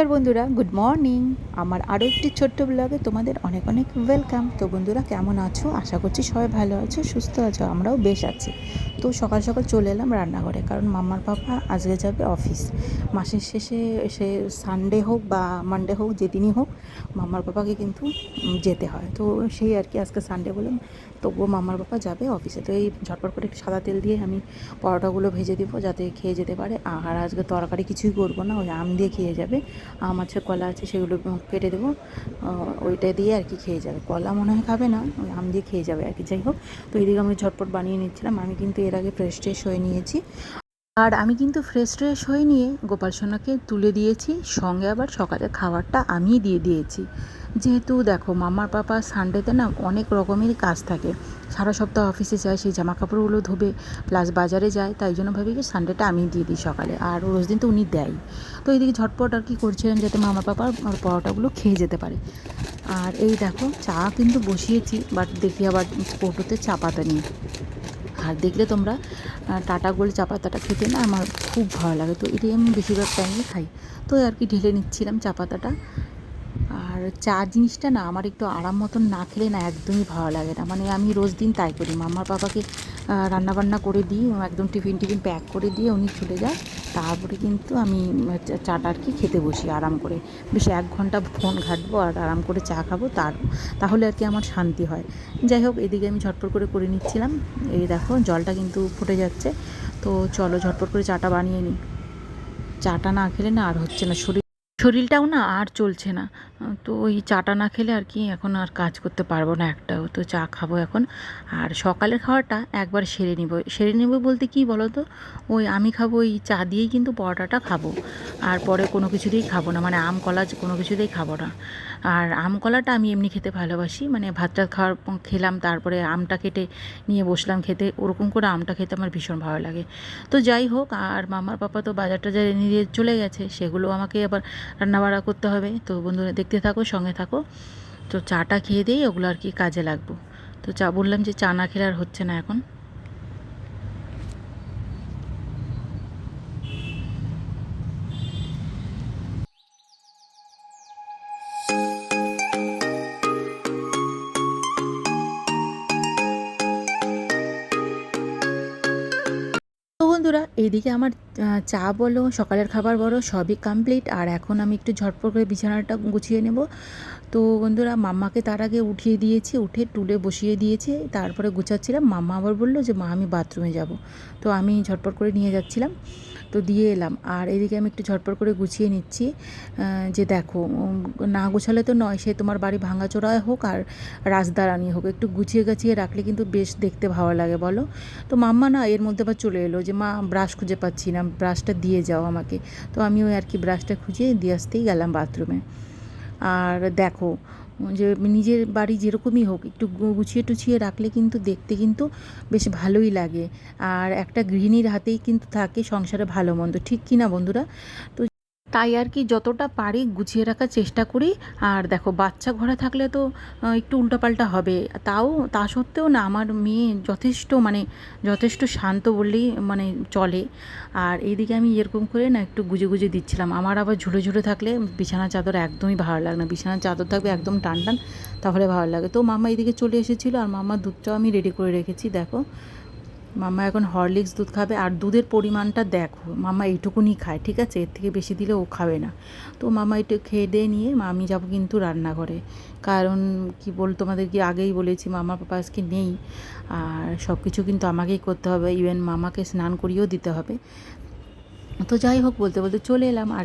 নমস্কার বন্ধুরা good morning আমার আরও একটি ছোট্ট ব্লগে তোমাদের অনেক অনেক ওয়েলকাম তো বন্ধুরা, কেমন আছো? আশা করছি সবাই ভালো আছো, সুস্থ আছো, আমরাও বেশ আছি। তো সকাল সকাল চলে এলাম রান্নাঘরে, কারণ মাম্মার পাপা আজকে যাবে অফিস মাসের শেষে সে সানডে হোক বা মানডে হোক, যেদিনই হোক মাম্মার পাপাকে কিন্তু যেতে হয়। তো সেই আর কি আজকে সানডে বললাম তবুও মাম্মার পাপা যাবে অফিসে তো এই ঝটপট করে একটু সাদা তেল দিয়ে আমি পরোটাগুলো ভেজে দেবো যাতে খেয়ে যেতে পারে। আর আজকে তরকারি কিছুই করব না, ওই আম দিয়ে খেয়ে যাবে। আম আছে, কলা আছে, সেগুলো কেটে দেবো ওইটা দিয়ে আর কি খেয়ে যাবে। কলা মনে হয় খাবে না, ওই আম দিয়ে খেয়ে যাবে আর কি, যাই হোক। তো এদিকে আমি ঝটপট বানিয়ে নিচ্ছিলাম, আমি কিন্তু এর আগে ফ্রেশ ট্রেশ হয়ে নিয়েছি। আর আমি কিন্তু ফ্রেশ ট্রেশ হয়ে নিয়ে গোপাল সোনাকে তুলে দিয়েছি, সঙ্গে আবার সকালে খাবারটা আমিই দিয়ে দিয়েছি। যেহেতু দেখো মামার পাপা সানডেতে না অনেক রকমেরই কাজ থাকে। সারা সপ্তাহ অফিসে যায়, সেই জামা কাপড়গুলো ধোবে প্লাস বাজারে যায়, তাই জন্য ভাবি কি সানডেটা আমি দিয়ে দিই সকালে, আর রোজ দিন তো উনি দেয়। তো এইদিকে ঝটপট আর কি করছিলেন যাতে মামা পাপা আর পরোটাগুলো খেয়ে যেতে পারে। আর এই দেখো, চা কিন্তু বসিয়েছি বাট দেখি আবার কৌটোতে চা পাতা নিয়ে। আর দেখলে তোমরা টাটা গোল্ড চা পাতাটা খেতে না আমার খুব ভালো লাগে। তো এটাই আমি বেশিরভাগ টাইমে খাই। তো আর কি ঢেলে নিচ্ছিলাম চা পাতাটা। আর চা জিনিসটা না আমার একটু আরাম মতন না খেলে না একদমই ভালো লাগে না। মানে আমি রোজ দিন তাই করি। মামার বাবাকে রান্নাবান্না করে দিই একদম টিফিন টিফিন প্যাক করে দিয়ে উনি চলে যায়। তারপরে কিন্তু আমি চাটা আর কি খেতে বসি আরাম করে। বেশ এক ঘণ্টা ফোন ঘাটবো আর আরাম করে চা খাব। তার, তাহলে আর কি আমার শান্তি হয়। যাই হোক, এদিকে আমি ঝটপট করে করে নিচ্ছিলাম। এই দেখো, জলটা কিন্তু ফুটে যাচ্ছে। তো চলো ঝটপট করে চাটা বানিয়ে নিই। চাটা না খেলে না আর হচ্ছে না, শরীর শরীরটাও না আর চলছে না। তো ওই চাটা না খেলে আর কি এখন আর কাজ করতে পারব না একটাও। তো চা খাব এখন। আর সকালের খাওয়াটা একবার সেরে নিব। সেরে নেব বলতে কি বলো তো ওই আমি খাব ওই চা দিয়েই কিন্তু পরোটাটা খাব। আর পরে কোনো কিছুতেই খাব না। মানে আম কলা কোনো কিছুতেই খাব না। আর আম কলাটা আমি এমনি খেতে ভালোবাসি। মানে ভাত টাত খাওয়ার খেলাম, তারপরে আমটা কেটে নিয়ে বসলাম খেতে। ওরকম করে আমটা খেতে আমার ভীষণ ভালো লাগে। তো যাই হোক, আর মামার পাপা তো বাজার টাজার এনে দিয়ে চলে গেছে, সেগুলো আমাকে আবার রান্নাবাড়া করতে হবে। তো বন্ধুরা দেখতে থাকো, সঙ্গে থাকো। তো চাটা খেয়ে দিয়েই ওগুলো আর কি কাজে লাগবো। তো চা বললাম যে চা না খেলে আর হচ্ছে না এখন। এইদিকে আমার চা বলো, সকালের খাবার বলো, সবই কমপ্লিট আর এখন আমি একটু ঝটপট করে বিছানাটা গুছিয়ে নেব। তো বন্ধুরা, মাম্মাকে তার আগে উঠিয়ে দিয়েছি, উঠে টুলে বসিয়ে দিয়েছে। তারপরে গুছাচ্ছিলাম। মাম্মা আবার বলল যে, মা, আমি বাথরুমে যাব। তো আমি ঝটপট করে নিয়ে যাচ্ছিলাম। তো দিয়ে এলাম। আর এদিকে আমি একটু ঝটপট করে গুছিয়ে নিচ্ছি যে দেখো না গোছালে তো নয়, সে তোমার বাড়ি ভাঙাচোরায় হোক আর রাজদারানি হোক, একটু গুছিয়ে গাছিয়ে রাখলে কিন্তু বেশ দেখতে ভালো লাগে, বলো? তো মাম্মা না এর মধ্যে আবার চলে এলো যে, মা ব্রাশ খুঁজে পাচ্ছি না ব্রাশটা দিয়ে যাও আমাকে। তো আমি ওই আর কি ব্রাশটা খুঁজে দিয়ে আসতেই গেলাম বাথরুমে আর দেখো যে নিজের বাড়ি যেরকমই হোক, একটু গুছিয়ে টুছিয়ে রাখলে কিন্তু দেখতে কিন্তু বেশ ভালোই লাগে। আর একটা গৃহিণীর হাতেই কিন্তু থাকে সংসারে ভালো মন্দ। ঠিক কি না বন্ধুরা? তো তাই আর কি যতটা পারি গুছিয়ে রাখার চেষ্টা করি। আর দেখো, বাচ্চা ঘরে থাকলে তো একটু উল্টোপাল্টা হবে। তাও, তা সত্ত্বেও না, আমার মেয়ে যথেষ্ট মানে যথেষ্ট শান্ত বললেই মানে চলে। আর এইদিকে আমি এরকম করে না একটু গুজে গুজে দিচ্ছিলাম। আমার আবার ঝুলে ঝুলে থাকলে বিছানার চাদর একদমই ভালো লাগে না। বিছানার চাদর থাকবে একদম টান টান, তাহলে ভালো লাগে। তো মামা এদিকে চলে এসেছিল, আর মামার দুধটাও আমি রেডি করে রেখেছি, দেখো। মামা এখন হরলিক্স দুধ খাবে আর দুধের পরিমাণটা দেখো মামা এইটুকুনি খায়, ঠিক আছে? এর থেকে বেশি দিলে ও খাবে না। তো মামা একটু খেয়ে দিয়ে নিয়ে আমি যাব কিন্তু রান্নাঘরে। কারণ কি বল তোমাদের কি আগেই বলেছি মামা পাপা আজকে নেই। আর সব কিছু কিন্তু আমাকেই করতে হবে, ইভেন মামাকে স্নান করিয়েও দিতে হবে। তো যাই হোক, বলতে বলতে চলে এলাম। আর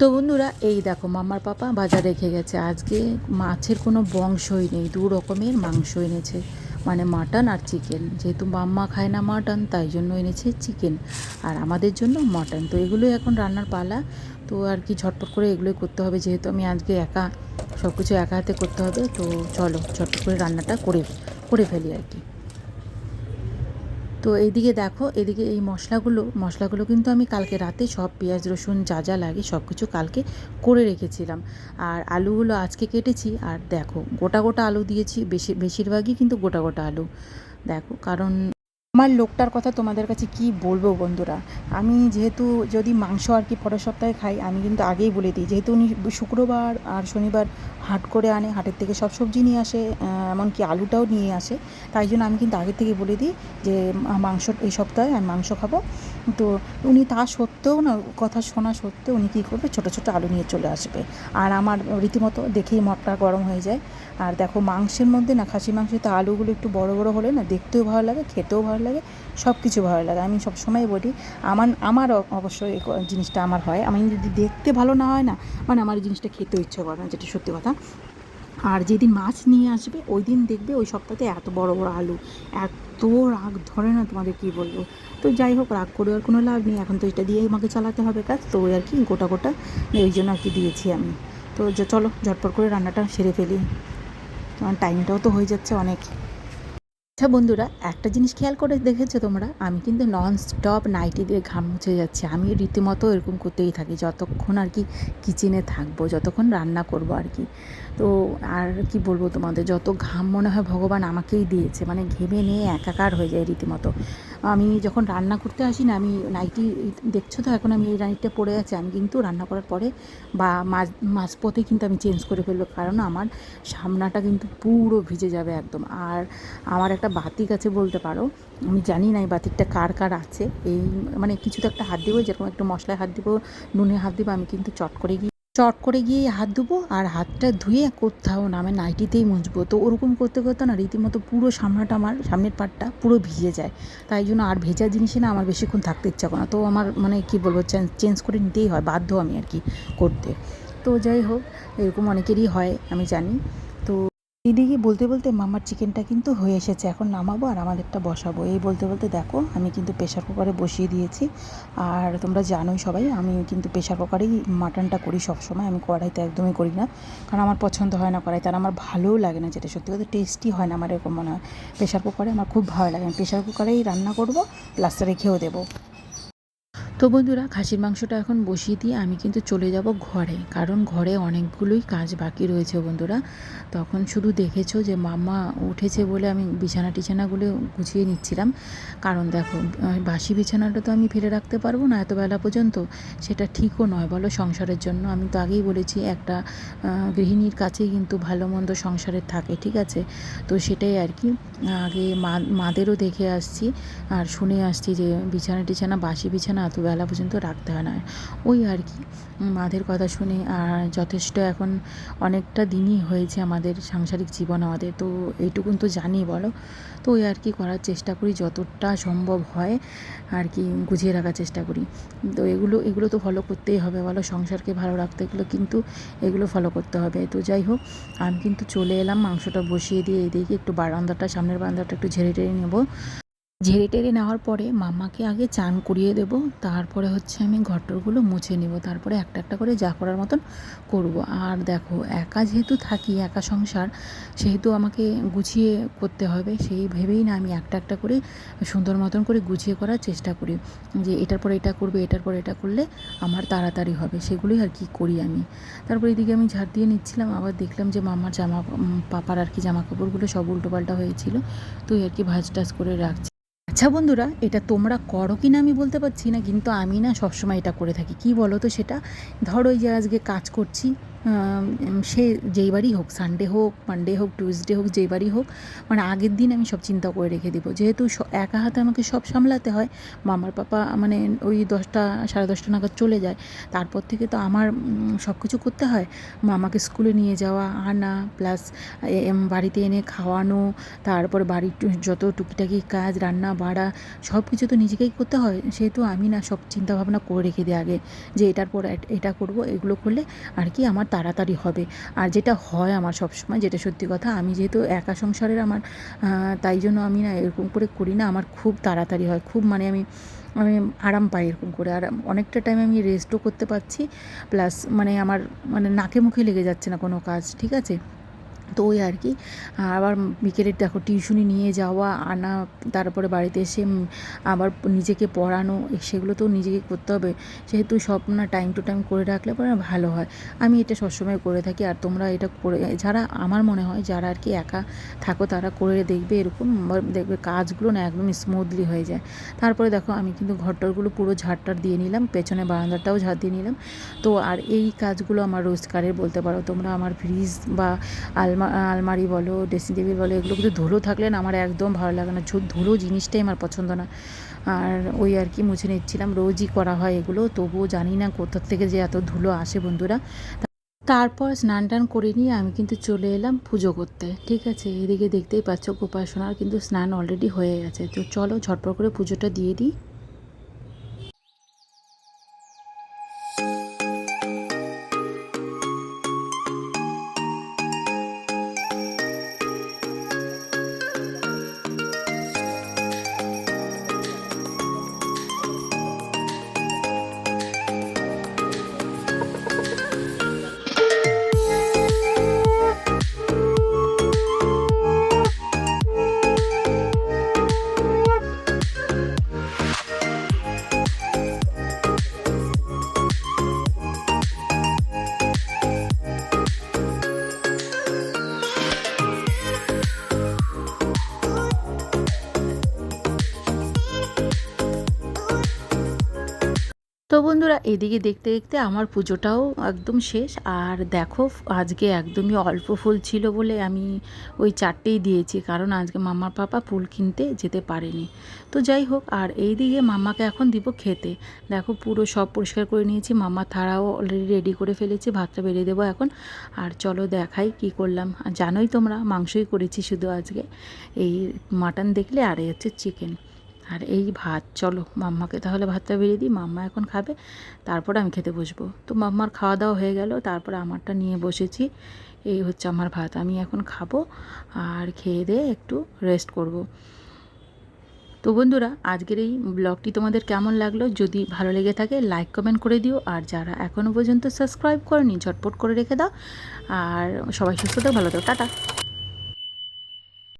তো বন্ধুরা, এই দেখো মামার পাপা বাজার রেখে গেছে। আজকে মাছের কোনো বংশই নেই, দু রকমের মাংস এনেছে। মানে মাটন আর চিকেন। যেহেতু বাম্মা খায় না মাটন, তাই জন্য এনেছে চিকেন। আর আমাদের জন্য মাটন। তো এগুলোই এখন রান্নার পালা। তো আর কি ঝটপট করে এগুলোই করতে হবে। যেহেতু আমি আজকে একা সব কিছু একা হাতে করতে হবে, তো চলো ঝটপট করে রান্নাটা করে করে ফেলি আর কি। তো এইদিকে দেখো, এদিকে এই মশলাগুলো মশলাগুলো কিন্তু আমি কালকে রাতে সব পেঁয়াজ, রসুন, যা যা লাগে সব কিছু কালকে করে রেখেছিলাম। আর আলুগুলো আজকে কেটেছি, আর দেখো গোটা গোটা আলু দিয়েছি, বেশি, বেশিরভাগই কিন্তু গোটা গোটা আলু। দেখো, কারণ আমার লোকটার কথা তোমাদের কাছে কি বলব বন্ধুরা? আমি যেহেতু যদি মাংস আর কি পরের সপ্তাহে খাই, আমি কিন্তু আগেই বলে দিই। যেহেতু উনি শুক্রবার আর শনিবার হাট করে আনে, হাটের থেকে সব সবজি নিয়ে আসে এমনকি আলুটাও নিয়ে আসে, তাই জন্য আমি কিন্তু আগের থেকে বলে দিই যে, মাংস এই সপ্তাহে আমি মাংস খাব। তো উনি তা সত্ত্বেও না, কথা শোনা সত্ত্বেও উনি কী করবে? ছোটো ছোটো আলু নিয়ে চলে আসবে। আর আমার রীতিমতো দেখেই মটটা গরম হয়ে যায়। আর দেখো মাংসের মধ্যে না খাসি মাংসে তো আলুগুলো একটু বড় বড় হলে না দেখতেও ভালো লাগে, খেতেও ভালো লাগে সব কিছু ভালো লাগে। আমি সবসময় বলি, আমার আমার অবশ্যই এই জিনিসটা আমার হয়। আমি যদি দেখতে ভালো না হয় না মানে আমার এই জিনিসটা খেতেও ইচ্ছে করে না, যেটা সত্যি কথা। আর যেদিন মাছ নিয়ে আসবে, ওই দিন দেখবে ওই সপ্তাহে এত বড় বড় আলু, এত রাগ, ধরে না তোমাদের কি বলব। তো যাই হোক, রাগ করে আর কোনো লাভ নেই, এখন তো এটা দিয়েই আমাকে চালাতে হবে কাজ, তো আর কি, গোটা গোটা ওই জন্য আর কি দিয়েছি আমি। তো চলো, ঝটপট করে রান্নাটা সেরে ফেলি। কারণ টাইমটাও তো হয়ে যাচ্ছে অনেক। আচ্ছা বন্ধুরা, একটা জিনিস খেয়াল করে দেখেছ তোমরা? আমি কিন্তু নন স্টপ নাইটি দিয়ে ঘাম মুছে যাচ্ছি। আমি রীতিমতো এরকম করতেই থাকি, যতক্ষণ আর কি কিচেনে থাকব, যতক্ষণ রান্না করব আর কি। তো আর কি বলব তোমাদের, যত ঘাম মনে হয় ভগবান আমাকেই দিয়েছে। মানে ঘেমে নিয়ে একাকার হয়ে যায় রীতিমতো। আমি যখন রান্না করতে আসি না, আমি নাইটি দেখছ তো, এখন আমি এই নাইটটা পরে আছি, আমি কিন্তু রান্না করার পরে বা মাঝ, মাঝপথে কিন্তু আমি চেঞ্জ করে ফেলব, কারণ আমার সামনাটা কিন্তু পুরো ভিজে যাবে একদম। আর আমার একটা বাতিক আছে বলতে পারো, আমি জানি না এই বাতিকটা কার কার আছে, এই মানে কিছু তো একটা হাত দিব, যেরকম একটু মশলায় হাত দিব, নুনে হাত দিব, আমি কিন্তু চট করে গিয়ে চট করে গিয়ে হাত ধুবো আর হাতটা ধুয়ে কোথাও না আমি নাইটিতেই মুছবো। তো ওরকম করতে করতে না রীতিমতো পুরো সামনাটা আমার সামনের পাটটা পুরো ভিজে যায়। তাই জন্য আর ভেজা জিনিসে না আমার বেশিক্ষণ থাকতে ইচ্ছা করে না। তো আমার মানে কি বলব চেঞ্জ করে নিতেই হয়, বাধ্য আমি আর কি করতে। তো যাই হোক, এরকম অনেকেরই হয়, আমি জানি। এদিকে বলতে বলতে মামার চিকেনটা কিন্তু হয়ে এসেছে। এখন নামাবো আর আমাদেরটা বসাবো। এই বলতে বলতে দেখো, আমি কিন্তু প্রেশার কুকারে বসিয়ে দিয়েছি। আর তোমরা জানোই সবাই, আমি কিন্তু প্রেশার কুকারেই মাটনটা করি সবসময়। আমি কড়াইতে একদমই করি না। কারণ আমার পছন্দ হয় না কড়াইতে। আর আমার ভালোও লাগে না যেটা সত্যি কথা টেস্টি হয় না আমার এরকম মনে হয়। প্রেশার কুকারে আমার খুব ভালো লাগে। আমি প্রেশার কুকারেই রান্না করব প্লাস রেখেও দেবো। তো বন্ধুরা, খাসির মাংসটা এখন বসিয়ে দিয়ে আমি কিন্তু চলে যাব ঘরে, কারণ ঘরে অনেকগুলোই কাজ বাকি রয়েছে বন্ধুরা। তখন শুধু দেখেছ যে মাম্মা উঠেছে বলে আমি বিছানা টিছানাগুলো গুছিয়ে নিচ্ছিলাম। কারণ দেখো বাসি বিছানাটা তো আমি ফেলে রাখতে পারব না এতবেলা পর্যন্ত, সেটা ঠিকও নয় বলো সংসারের জন্য। আমি তো আগেই বলেছি, একটা গৃহিণীর কাছেই কিন্তু ভালো মন্দ সংসারের থাকে, ঠিক আছে? তো সেটাই আর কি, আগে মা, মাদেরও দেখে আসছি, আর শুনে আসছি যে বিছানা টিছানা, বাসি বিছানা এত বেলা পর্যন্ত রাখতে হয় না। ওই আর কি। মাদের কথা শুনে, আর যথেষ্ট এখন অনেকটা দিনই হয়েছে আমাদের সাংসারিক জীবন আমাদের, তো এইটুকুন তো জানি বলো। তো ওই আর কি করার চেষ্টা করি, যতটা সম্ভব হয় আর কি গুছিয়ে রাখার চেষ্টা করি। তো এগুলো এগুলো তো ফলো করতেই হবে বলো, সংসারকে ভালো রাখতে গেলে কিন্তু, এগুলো ফলো করতে হবে। তো যাই হোক, আমি কিন্তু চলে এলাম, মাংসটা বসিয়ে দিয়ে এদিকে একটু বারান্দাটা, সামনের বারান্দাটা একটু ঝেড়ে টেড়ে নেব। ঝেড়ে টেরে নেওয়ার পরে মামাকে আগে চান করিয়ে দেব। তারপরে হচ্ছে আমি ঘরটরগুলো মুছে নেব। তারপরে একটা একটা করে যা করার মতন করব। আর দেখো, একা যেহেতু থাকি, একা সংসার, সেহেতু আমাকে গুছিয়ে করতে হবে। সেই ভেবেই না আমি একটা একটা করে সুন্দর মতন করে গুছিয়ে করার চেষ্টা করি। যে এটার পরে এটা করবে, এটার পরে এটা করলে আমার তাড়াতাড়ি হবে। সেগুলোই আর কি করি আমি। তারপর এদিকে আমি ঝাড় দিয়ে নিচ্ছিলাম। আবার দেখলাম যে মামার জামা পাপার আর কি জামা কাপড়গুলো সব উল্টোপাল্টা হয়েছিল। তো আর কি ভাজ টাজ করে রাখছি। আচ্ছা বন্ধুরা, এটা তোমরা করো কি না আমি বলতে পারছি না, কিন্তু আমি না সবসময় এটা করে থাকি। কি বলো তো সেটা? ধরো যে আজকে কাজ করছি সে যেইবারই হোক সানডে হোক মানডে হোক টিউসডে হোক যেইবারই হোক মানে আগের দিন আমি সব চিন্তা করে রেখে দেবো। যেহেতু একা হাতে আমাকে সব সামলাতে হয়, মামার পাপা মানে ওই দশটা, সাড়ে দশটা নাগাদ চলে যায়, তারপর থেকে তো আমার সব কিছু করতে হয়। মামাকে স্কুলে নিয়ে যাওয়া, আনা প্লাস বাড়িতে এনে খাওয়ানো, তারপর বাড়ির যত টুকিটাকি কাজ, রান্না বাড়া সব কিছু তো নিজেকেই করতে হয়। সেহেতু আমি না সব চিন্তাভাবনা করে রেখে দিই আগে, যে এটার পর এটা করব, এগুলো করলে আর কি আমার তাড়াতাড়ি হবে। আর যেটা হয় আমার সবসময়, যেটা সত্যি কথা, আমি যেহেতু একা সংসারের আমার তাই জন্য আমি না এরকম করে করি না, আমার খুব তাড়াতাড়ি হয়, খুব মানে আমি আমি আরাম পাই এরকম করে। আর অনেকটা টাইম আমি রেস্টও করতে পারছি প্লাস মানে আমার মানে নাকে মুখে লেগে যাচ্ছে না কোনো কাজ, ঠিক আছে? তো ওই আর কি। আবার বিকেলের দেখো টিউশনি নিয়ে যাওয়া, আনা, তারপরে বাড়িতে এসে আবার নিজেকে পড়ানো সেগুলো তো নিজেকে করতে হবে। সেহেতু সব না টাইম টু টাইম করে রাখলে পরে ভালো হয়। আমি এটা সবসময় করে থাকি আর তোমরা এটা করে, যারা আমার মনে হয় যারা আর কি একা থাকো তারা করে দেখবে এরকম দেখবে কাজগুলো না একদম স্মুথলি হয়ে যায়। তারপরে দেখো আমি কিন্তু ঘরটরগুলো পুরো ঝাড়টার দিয়ে নিলাম, পেছনে বারান্দাটাও ঝাড় দিয়ে নিলাম। তো আর এই কাজগুলো আমার রোজগারের বলতে পারো, তোমরা আমার ফ্রিজ বা আলমা আলমারি বলো ড্রেসিং টেবিল বলো, এগুলো কিন্তু ধুলো থাকলে না আমার একদম ভালো লাগে না। ধুলো জিনিসটাই আমার পছন্দ না। আর ওই আর কি মুছে নিচ্ছিলাম, রোজই করা হয় এগুলো। তবুও জানি না কোথা থেকে যে এত ধুলো আসে বন্ধুরা। তারপর স্নান টান করে নিয়ে আমি কিন্তু চলে এলাম পুজো করতে, ঠিক আছে? এদিকে দেখতেই পাচ্ছ গোপাসনার কিন্তু স্নান অলরেডি হয়ে গেছে। তো চলো ঝটপট করে পুজোটা দিয়ে দিই। তো বন্ধুরা, এদিকে দেখতে দেখতে আমার পুজোটাও একদম শেষ। আর দেখো, আজকে একদমই অল্প ফুল ছিল বলে আমি ওই চারটেই দিয়েছি, কারণ আজকে মামার পাপা ফুল কিনতে যেতে পারেনি। তো যাই হোক, আর এই দিকে মামাকে এখন দিব খেতে। দেখো, পুরো সব পরিষ্কার করে নিয়েছি, মামা থাড়াও অলরেডি রেডি করে ফেলেছি, ভাতটা বেরিয়ে দেবো এখন। আর চলো দেখাই কি করলাম। জানোই তোমরা, মাংসই করেছি শুধু আজকে, এই মাটন দেখলে, আর হচ্ছে চিকেন আর এই ভাত, চলো মাম্মাকে তাহলে ভাতটা বেরিয়ে দিই, মাম্মা এখন খাবে, তারপর আমি খেতে বসবো। তো মাম্মার খাওয়া দাওয়া হয়ে গেল, তারপর আমারটা নিয়ে বসেছি, এই হচ্ছে আমার ভাত। আমি এখন খাব আর খেয়ে দিয়ে একটু রেস্ট করব। তো বন্ধুরা, আজকের এই ব্লগটি তোমাদের কেমন লাগল? যদি ভালো লেগে থাকে লাইক কমেন্ট করে দিও। আর যারা এখনও পর্যন্ত সাবস্ক্রাইব করেনি, ঝটপট করে রেখে দাও। আর সবাই সুস্থ থাকো, ভালো থাকো। টাটা।